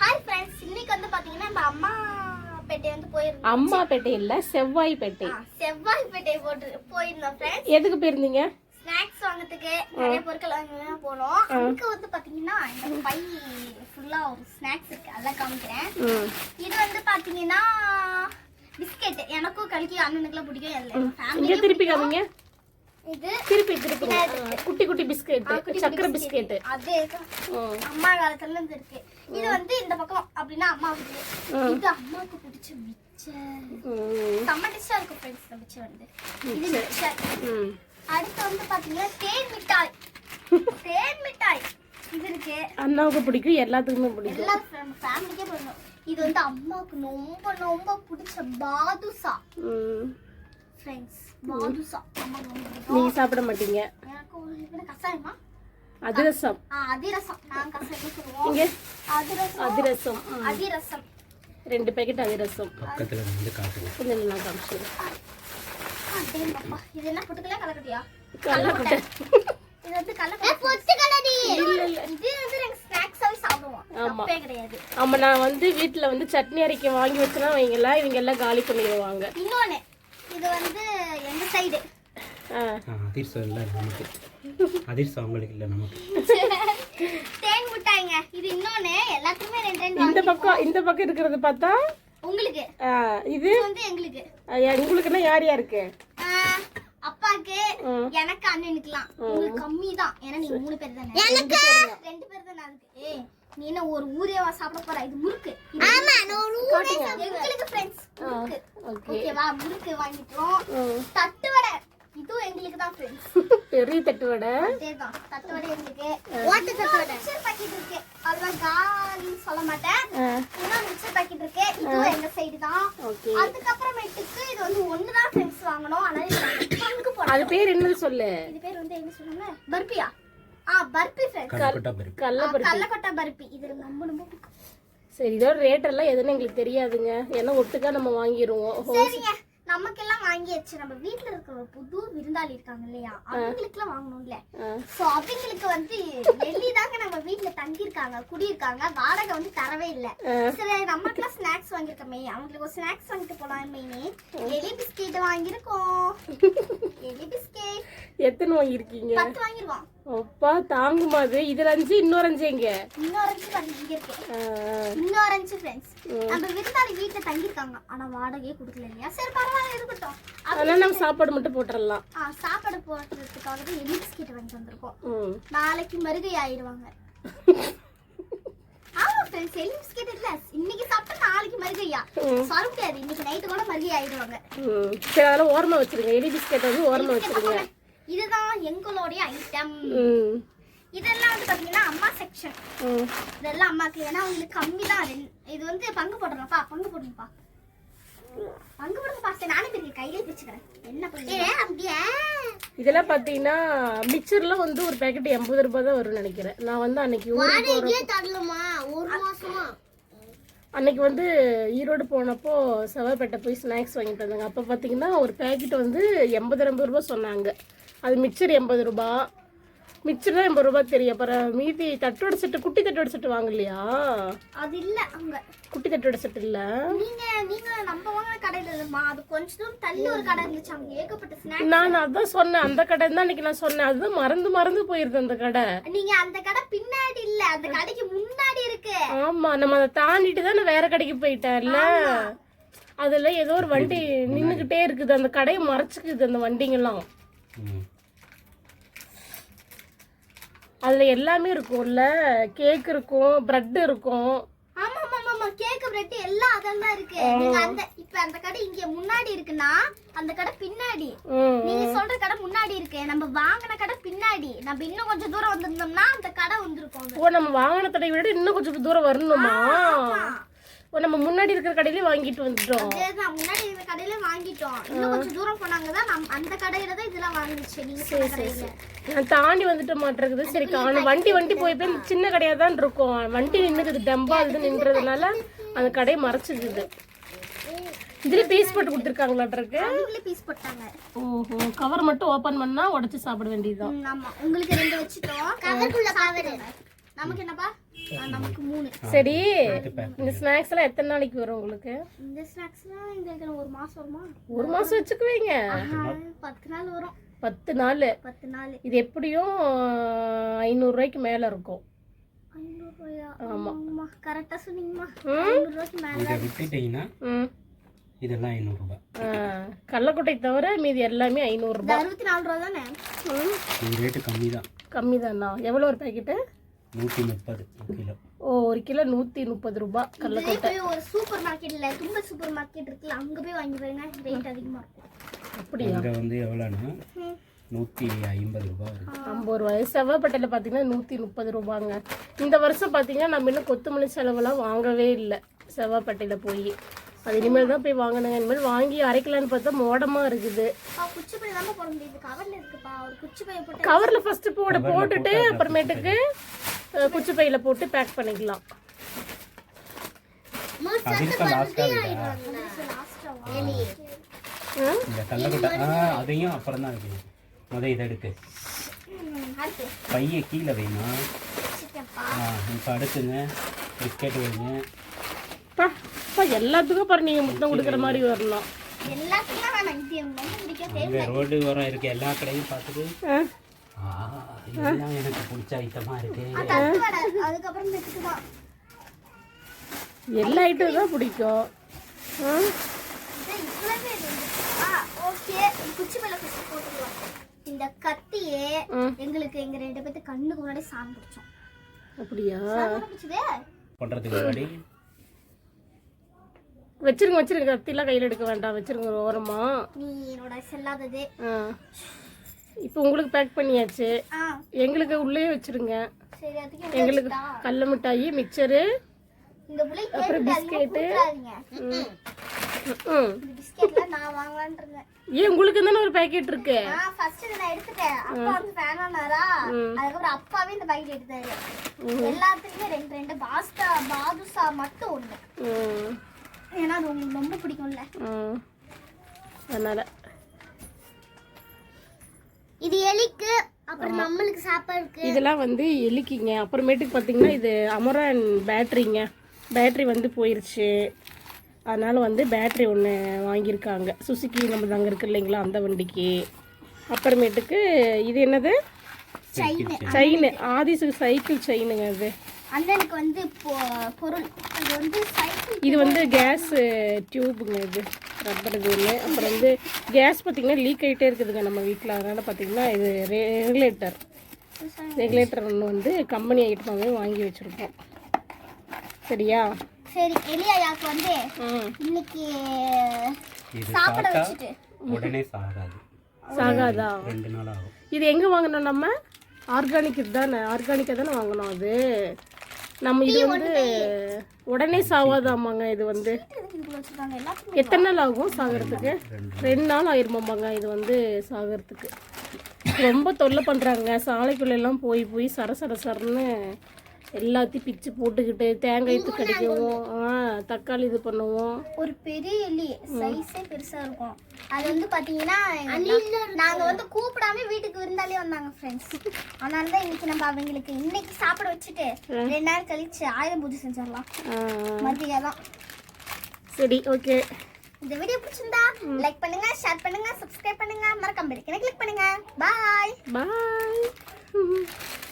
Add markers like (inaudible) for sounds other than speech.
Hi friends இன்னைக்கு வந்து பாத்தீங்கன்னா நம்ம அம்மா பேட்டை வந்து போயிருந்தோம். அம்மா பேட்டை இல்ல செவ்வாய் பேட்டை. செவ்வாய் பேட்டை போட்டு போயிருந்தோம் ஃப்ரெண்ட்ஸ் எதுக்கு போயிருந்தீங்க? ஸ்நாக்ஸ் வாங்குறதுக்கு நிறைய பொருட்கள் வாங்க போனோம். அங்க வந்து பாத்தீங்கன்னா இந்த பை ஃபுல்லா ஒரு ஸ்நாக்ஸ் இருக்கு அதெல்லாம் காமிக்கிறேன். இது வந்து பாத்தீங்கன்னா பிஸ்கெட். எனக்கும் கழிக்கு அண்ணனுக்குலாம் பிடிக்கும் இல்லை. இங்க ஃபேமிலி திருப்பி காமிங்க. இது திருப்பி திருப்பி குட்டி குட்டி பிஸ்கெட் சக்கரை பிஸ்கெட். அதே. அம்மா காலத்துல இருந்து இருக்கு. இது வந்து இந்த பக்கம் அப்படின்னா அம்மா வீடு இது அம்மாவுக்கு பிடிச்ச மிச்சர் செம்ம டிஷ்ஷா இருக்கும் ஃப்ரெண்ட்ஸ் இந்த மிச்சர் வந்து. இது மிச்சர் அடுத்து வந்து பாத்தீங்கன்னா தேன் மிட்டாய். தேன் மிட்டாய். இது இருக்கு. அண்ணாவுக்கு பிடிக்கும் எல்லாத்துக்குமே பிடிக்கும். எல்லா ஃபேமிலிக்கே பிடிக்கும். இது வந்து அம்மாவுக்கு ரொம்ப ரொம்ப பிடிச்ச பாதுஷா. ம். ஃப்ரெண்ட்ஸ் அம்மாவுக்கு ரொம்ப பிடிக்கும். நீங்க சாப்பிட மாட்டீங்க. எனக்கு கசாயமா? அதிரசம். அதிரசம். இங்க? அதிரசம். அதிரசம். ரெண்டு பேக்கெட் அதிரசம். பக்கத்தில் வந்து காட்டுங்க. கொஞ்சம் நல்லா காமிச்சு அடேங்கப்பா. இது என்ன பொட்டுக்கல்லையா கலக்கட்டியா கல்லக்கொட்டை இது வந்து கலக்கட்டை பொட்டுக்கலடி இது வந்து நாங்க ஸ்நாக்ஸாவே சாப்பிடுவோம். ஆமா. தப்பே கிடையாது. ஆமா நான் வந்து வீட்ல வந்து சட்னி அரைக்க வாங்கி வச்சேன்னா வைங்களா இவங்க எல்லாம் காலி பண்ணிடுவாங்க. இன்னொன்னு இது வந்து எங்க சைடு ஆ. அதிர்ஷ்டம் இல்லை நமக்கு அதிர்ஷ்டம் அவங்களுக்கு இல்லை நமக்கு. தேன் மிட்டாய்ங்க. இது இன்னொன்னு எல்லாத்துக்குமே ரெண்டு ரெண்டு இந்த பக்கம் இந்த பக்கம் இருக்கிறது பார்த்தா உங்களுக்கு. இது? வந்து எங்களுக்கு. ஆ, உங்களுக்குன்னா யார் யாருக்கு? அப்பாக்கு. எனக்கு அண்ணனுக்குலாம் உங்களுக்கு கம்மி தான் ஏன்னா நீங்க மூணு பேர் தானே. தான். ரெண்டு பேர் தானே அதுக்கு. ஏய் நீ என்ன ஒரு ஊரேவா சாப்பிட போற? இது முறுக்கு. ஆமா நான் ஒரு ஊரே எங்களுக்கு ஓகே. ஓகேவா? முறுக்கு வாங்கிட்டோம். தட்டு வடை. இதுவும் எங்களுக்கு தான் ஃப்ரெண்ட்ஸ் பெரிய தட்டு வடை அதேதான் தட்டு வடை எங்களுக்கு ஓட்டு தட்டு வடை மிக்சர் பாக்கெட் இருக்கு. அதெல்லாம் காலின்னு சொல்ல மாட்டேன். ஆ, இன்னும் மிக்சர் பாக்கெட் இருக்கு. இதுவும் எங்க சைடு தான். ஓகே. அதுக்கப்புறமேட்டுக்கு இது வந்து ஒண்ணுதான் ஃப்ரெண்ட்ஸ் வாங்கணும். ஆனா இது பங்கு போடுறோம் அது பேர் என்னது சொல்லு. இது பேர் வந்து என்ன சொன்னாங்க பர்பியா. ஆ பர்பி ஃப்ரெண்ட்ஸ் கல்பட்டா பருப்பு. கல்லப்பருப்பு கல்லக்கொட்டை பர்பி இது ரொம்ப ரொம்ப பிடிக்கும். சரி இதோட ரேட் எல்லாம் எதுன்னு எங்களுக்கு தெரியாதுங்க. ஏன்னா ஒட்டுக்கா நம்ம வாங்கிடுவோம் சரிங்க. நமக்கெல்லாம் வாங்கியாச்சு நம்ம வீட்ல இருக்கிற புது விருந்தாளி இருக்காங்க இல்லையா? அவங்களுக்குலாம் வாங்கணும்ல. சோ அவங்களுக்கு வந்து டெல்லி தாங்க நம்ம வீட்ல தங்கி இருக்காங்க குடியிருக்காங்க. வாடகை வந்து தரவே இல்ல. சரி நமக்குலாம் ஸ்நாக்ஸ் வாங்கியிருக்கோமே. அவங்களுக்கு ஒரு ஸ்நாக்ஸ் வாங்கிட்டு போலாமே எலி பிஸ்கெட் வாங்கியிருக்கோம். (laughs) எலி பிஸ்கெட். எத்தனை வாங்கியிருக்கீங்க? பத்து வாங்கிருவோம். அப்பா தாங்குமா அது இதுல அஞ்சு இன்னொரு அஞ்சு எங்க? இன்னொரு அஞ்சு பாருங்க இங்க இருக்கு. இன்னொரு அஞ்சு ஃப்ரெண்ட்ஸ் நம்ம விருந்தாளி வீட்ல தங்கியிருக்காங்க. ஆனா வாடகையே கொடுக்கல இல்லையா? சரி பரவாயில்ல இருக்கட்டும். அதனால நம்ம சாப்பாடு மட்டும் போட்டுடலாம் ஆ, சாப்பாடு போடுறதுக்காக தான் எலி பிஸ்கெட் வாங்கிட்டு வந்திருக்கோம். நாளைக்கு மருகை ஆயிடுவாங்க. (laughs) ஆமா ஃப்ரெண்ட்ஸ் எலி பிஸ்கெட் இல்ல. இன்னைக்கு சாப்பிட்டா நாளைக்கு மருகையா? சொல்ல முடியாது. இன்னைக்கு நைட்டு கூட மருகை ஆயிடுவாங்க. சரி அதெல்லாம் ஓரமா வச்சிருங்க. எலி பிஸ்கெட் வந்து ஓரமா வச்சிருங்க. இதுதான் எங்களுடைய ஐட்டம் இதெல்லாம் வந்து பாத்தீங்கன்னா அம்மா செக்ஷன் இதெல்லாம் அம்மாக்கு ஏன்னா அவங்களுக்கு கம்மி தான் இது வந்து பங்கு போடுறப்பா பங்கு போடுங்கப்பா பங்கு போடுங்கப்பா சரி நானே பெரிய கையிலே பிடிச்சுக்கிறேன் என்ன பண்ணுங்க அப்படியே? இதெல்லாம் பார்த்தீங்கன்னா மிக்சர்லாம் வந்து ஒரு பேக்கெட் எண்பது ரூபாய் தான் வரும்னு நினைக்கிறேன். நான் வந்து அன்னைக்கு ஒரு மாசமா. அன்னைக்கு வந்து ஈரோடு போனப்போ செவ்வாய்ப்பேட்டை போய் ஸ்நாக்ஸ் வாங்கிட்டு வந்தாங்க. அப்போ பார்த்தீங்கன்னா ஒரு பேக்கெட் வந்து எண்பது எண்பது ரூபாய் சொன்னாங்க. அது மிக்சர் எண்பது ரூபா. மிக்சர் தான் எண்பது ரூபாய் தெரியும். அப்புறம் மீதி தட்டோட செட்டு குட்டி தட்டோட செட்டு வாங்கலையா? அது இல்ல அங்க. குட்டி தட்டோட செட்டு இல்லை? நீங்க நீங்க நம்ம வாங்கின கடையில இல்லம்மா. அது கொஞ்ச தூரம் தள்ளி ஒரு கடை இருந்துச்சு. அங்க ஏகப்பட்ட ஸ்நாக்ஸ் நான் அதான் சொன்னேன். அந்த கடை தான் அன்னைக்கு நான் சொன்னேன். அதுதான் மறந்து மறந்து போயிருது அந்த கடை. நீங்க அந்த கடை பின்னாடி இல்ல. அந்த கடைக்கு முன்னாடி இருக்கு. ஆமா. நம்ம அதை தாண்டிட்டு தான் வேற கடைக்கு போயிட்டேன்ல. அதுல ஏதோ ஒரு வண்டி நின்னுகிட்டே இருக்குது. அந்த கடையை மறைச்சுக்குது அந்த வண்டிங்கெல்லாம். அதுல எல்லாமே இருக்கும்ல. கேக் இருக்கும் பிரெட் இருக்கும். ஆமா ஆமா ஆமா, கேக் பிரெட் எல்லாம் அதெல்லாம் இருக்கு. நீங்க அந்த இப்ப அந்த கடை இங்க முன்னாடி இருக்குன்னா அந்த கடை பின்னாடி. நீங்க சொல்ற கடை முன்னாடி இருக்கு. நம்ம வாங்கின கடை பின்னாடி. நம்ம இன்னும் கொஞ்சம் தூரம் வந்திருந்தோம்னா அந்த கடை வந்திருக்கும் ஓ நம்ம வாங்கின தடவை விட இன்னும் கொஞ்சம் தூரம் வரணுமா? நம்ம முன்னாடி இருக்கிற கடையிலே வாங்கிட்டு வந்துட்டோம். அதேதான் முன்னாடி இந்த கடையில வாங்கிட்டோம். இன்னும் கொஞ்சம் தூரம் போனாங்க தான் அந்த கடையில தான் இதெல்லாம் வாங்குச்சு நீங்க சொன்ன கடையில. நான் தாண்டி வந்துட்டு மாட்டிருக்குது சரி காணும். வண்டி வண்டி போய் போய் சின்ன கடையா தான் இருக்கும். வண்டி நின்னுக்குது டம்பா இது நின்றதுனால அந்த கடையை மறைச்சிக்குது இதுல பீஸ் போட்டு கொடுத்துருக்காங்களாட்ருக்கு அவங்களே பீஸ் போட்டாங்க. ஓஹோ கவர் மட்டும் ஓபன் பண்ணா உடைச்சு சாப்பிட வேண்டியதுதான். ஆமா. உங்களுக்கு ரெண்டு வச்சுட்டோம். கவருக்குள்ள கவர் நமக்கு என்னப்பா? நமக்கு மூணு. சரி. இந்த ஸ்நாக்ஸ் எல்லாம் எத்தனை நாளைக்கு வரும் உங்களுக்கு? இந்த ஸ்நாக்ஸ்லாம் எங்களுக்கு ஒரு மாசம் வருமா? ஒரு மாசம் வச்சுக்குவீங்க. பத்து நாள் வரும். பத்து நாள். பத்து நாள். இது எப்படியும் ஐநூறுரூவாய்க்கு மேலே இருக்கும். ஐநூறு ரூபாயா? ஆமா. ஆமா. கரெக்டா சொன்னீங்கம்மா. மேல. இதை விட்டுட்டீங்கன்னா ம். இதெல்லாம் ஐநூறுரூபா ஆ, கடலக்கொட்டை தவிர மீதி எல்லாமே ஐநூறுரூபா அறுபத்தி நாலு ரூபா தானே? ரேட்டு கம்மி தான் கம்மி தானா எவ்வளோ ஒரு பேக்கெட்டு நூற்றி முப்பது கிலோ. ஓ ஒரு கிலோ நூற்றி முப்பது ரூபா இதே கடலக்கொட்டை ஒரு சூப்பர் மார்க்கெட்ல தும்ப சூப்பர் மார்க்கெட் இருக்குல்ல அங்க போய் வாங்கி பாருங்க ரேட் அதிகமா இருக்கும். அப்படியா? இங்கே வந்து எவ்வளோன்னா. நூற்றி ஐம்பது ரூபா வரும். ஐம்பது ரூபாய். செவ்வாய்ப்பேட்டையில் பார்த்தீங்கன்னா நூற்றி முப்பது ரூபாங்க. இந்த வருஷம் பார்த்தீங்கன்னா நம்ம இன்னும் கொத்தமல்லி செலவெல்லாம் வாங்கவே இல்லை. செவ்வாய்ப்பேட்டையில் போய். அது இனிமேல் தான் போய் வாங்கணுங்க. இனிமேல் வாங்கி அரைக்கலான்னு பார்த்தா மோடமாக இருக்குது. கவர்ல இருக்குப்பா. ஒரு குச்சி பைய போட்டு கவரில் ஃபஸ்ட்டு போட போட்டுட்டு அப்புறமேட்டுக்கு குச்சி பையில் போட்டு பேக் பண்ணிக்கலாம். அதிர்ஷ்டம் லாஸ்ட்டாக விடா. ஆ? இந்த கடலக்கொட்டை ஆ அதையும் அப்புறம் தான் வைக்கணும். முத இதை எடுத்து. அடுத்து. பையை கீழே வைமா. இப்போ அடுத்துங்க. பிஸ்கெட் வைங்க. எல்லாத்துக்கும் பாரு நீங்கள் முத்தம் கொடுக்குற மாதிரி இங்கே ரோடு ஓரம் இருக்க எல்லா கடையும் பார்த்துட்டு. இதெல்லாம் எனக்கு பிடிச்ச ஐட்டமாக இருக்கு. அதுக்கப்புறம் எல்லா ஐட்டம் தான் பிடிக்கும். இந்த கத்தியே. எங்களுக்கு எங்க ரெண்டு பேர்த்து கண்ணுக்கு முன்னாடி சாமி பிடிச்சோம். அப்படியா? பண்ணுறதுக்கு முன்னாடி வச்சிருங்க வச்சிருங்க. கத்திலாம் கையில் எடுக்க வேண்டாம். வச்சிருங்க ஓரமா. நீ என்னோட செல்லாதது. இப்போ உங்களுக்கு பேக் பண்ணியாச்சு. எங்களுக்கு உள்ளே வச்சிருங்க. எங்களுக்கு கடல மிட்டாயி மிக்சரு அப்புறம் பிஸ்கெட்டு. ஏன் உங்களுக்கு தானே ஒரு பேக்கெட் இருக்கு? ஃபர்ஸ்ட் நான் எடுத்துட்டேன். அப்பா வந்து ம். அதுக்கப்புறம் அப்பாவே இந்த பாக்கெட் எடுத்தாரு. எல்லாத்துக்குமே ரெண்டு ரெண்டு பாஸ்தா பாதுஷா மட்டும் ஒண்ணு. ஏன்னா அது உங்களுக்கு ரொம்ப பிடிக்கும்ல. அதனால. இது எலிக்கு அப்புறம் நம்மளுக்கு சாப்பாடுக்கு. இதெல்லாம் வந்து எலிக்கிங்க. அப்புறமேட்டுக்கு பார்த்தீங்கன்னா இது அமரான் பேட்ரிங்க பேட்ரி வந்து போயிருச்சு. அதனால வந்து பேட்ரி ஒன்று வாங்கியிருக்காங்க. சுசுக்கி நம்ம அங்கே இருக்கு இல்லைங்களா அந்த வண்டிக்கு. அப்புறமேட்டுக்கு இது என்னது? செயின் செயின் ஆதி சைக்கிள் செயினுங்க இது அண்ணனுக்கு வந்து பொருள். இது வந்து கேஸ் டியூபுங்க இது. ரப்பர் இது ஒன்று அப்புறம் வந்து கேஸ் பார்த்தீங்கன்னா லீக் ஆகிட்டே இருக்குதுங்க நம்ம வீட்டில் அதனால் பார்த்தீங்கன்னா இது ரெகுலேட்டர் ரெகுலேட்டர் ஒன்று வந்து கம்பெனி ஐட்டமாகவே வாங்கி வச்சுருக்கோம். சரியா? சரி எலியாயாக்கு வந்து இன்னைக்கு சாப்பிட வச்சுட்டு? உடனே சாகாது. சாகாதா? ரெண்டு நாள் ஆகும். இது எங்கே வாங்கினோம் நம்ம? ஆர்கானிக் தானே. ஆர்கானிக்காக தானே வாங்கினோம் அது? நம்ம இது வந்து உடனே சாவாதாமாங்க இது வந்து. எத்தனை நாள் ஆகும் சாகிறதுக்கு? ரெண்டு நாள் ஆயிருமாம்பாங்க இது வந்து சாகிறதுக்கு. ரொம்ப தொல்லை பண்ணுறாங்க சாலைக்குள்ள எல்லாம் போய் போய் சர சர சரன்னு எல்லாத்தையும் பிச்சு போட்டுக்கிட்டு தேங்காய் இது கடிக்கவும். ஆ தக்காளி இது பண்ணுவோம். ஒரு பெரிய எலி சைஸே பெருசா இருக்கும். அது வந்து பாத்தீங்கன்னா நாங்க வந்து கூப்பிடாம வீட்டுக்கு விருந்தாலே வந்தாங்க ஃப்ரெண்ட்ஸ் அதனால தான் இன்னைக்கு நம்ம அவங்களுக்கு இன்னைக்கு சாப்பிட வச்சுட்டு ரெண்டு நாள் கழிச்சு ஆயுத பூஜை செஞ்சிடலாம். மதியம் தான் சரி ஓகே இந்த வீடியோ பிடிச்சிருந்தா லைக் பண்ணுங்க ஷேர் பண்ணுங்க சப்ஸ்கிரைப் பண்ணுங்க. மறக்காம பெல் கிளிக் பண்ணுங்க. பாய் பாய் (laughs)